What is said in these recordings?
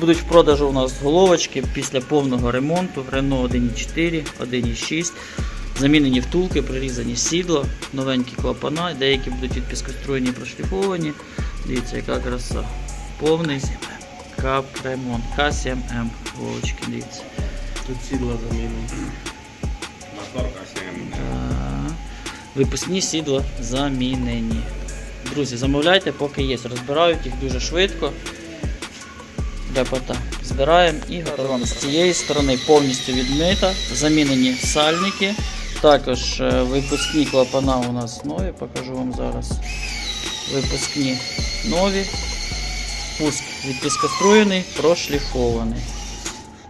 Будуть в продажу у нас головочки після повного ремонту. Renault 1.4, 1.6. Замінені втулки, прирізані сідла, новенькі клапана, деякі будуть відпіскоструєні, прошліфовані. Дивіться, яка краса. Повний капремонт. К7М. Головочки, дивіться. Тут сідла 7. Так. Випускні сідла замінені. Друзі, замовляйте, поки є. Розбирають їх дуже швидко. Ляпота. Збираємо і готуємо. З цієї сторони повністю відмита, замінені сальники. Також е, випускні клапана у нас нові, покажу вам зараз. Випускні нові. Пуск відпіскоструєний, прошліфований.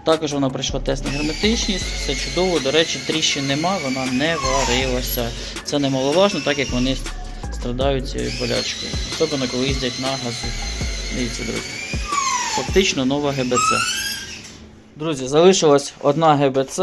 Також вона пройшла тест на герметичність, все чудово. До речі, тріщин нема, вона не варилася. Це немаловажно, так як вони страдають цією болячкою. Особливо коли їздять на газу. Дивіться, друзі. Фактично нова ГБЦ. Друзі, залишилась одна ГБЦ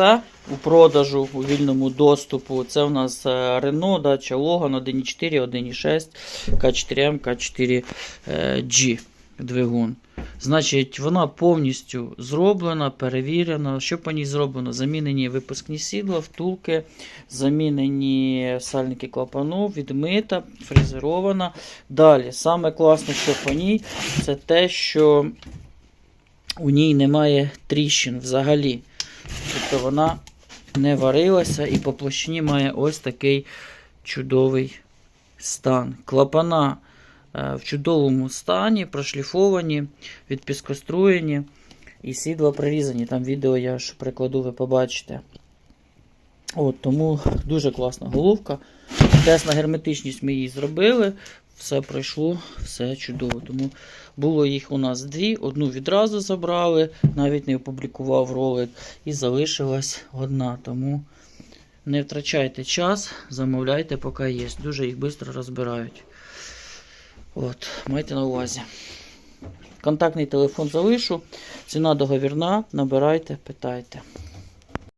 у продажу у вільному доступу. Це у нас е, Renault, Dacia Logan 1.4, 1.6, К4М, К4G двигун. Значить, вона повністю зроблена, перевірена. Що по ній зроблено? Замінені випускні сідла, втулки, замінені сальники клапану, відмита, фрезерована. Далі, саме класне, що по ній, це те, що у ній немає тріщин взагалі. Тобто вона не варилася і по площині має ось такий чудовий стан. Клапана е, в чудовому стані, прошліфовані, відпіскоструєні і сідла прорізані. Там відео я ж прикладу, ви побачите. От, тому дуже класна головка. Тест на герметичність ми її зробили. Все пройшло, все чудово. Тому було їх у нас дві. Одну відразу забрали, навіть не опублікував ролик. І залишилась одна. Тому не втрачайте час, замовляйте, поки є. Дуже їх швидко розбирають. От, майте на увазі. Контактний телефон залишу. Ціна договірна. Набирайте, питайте.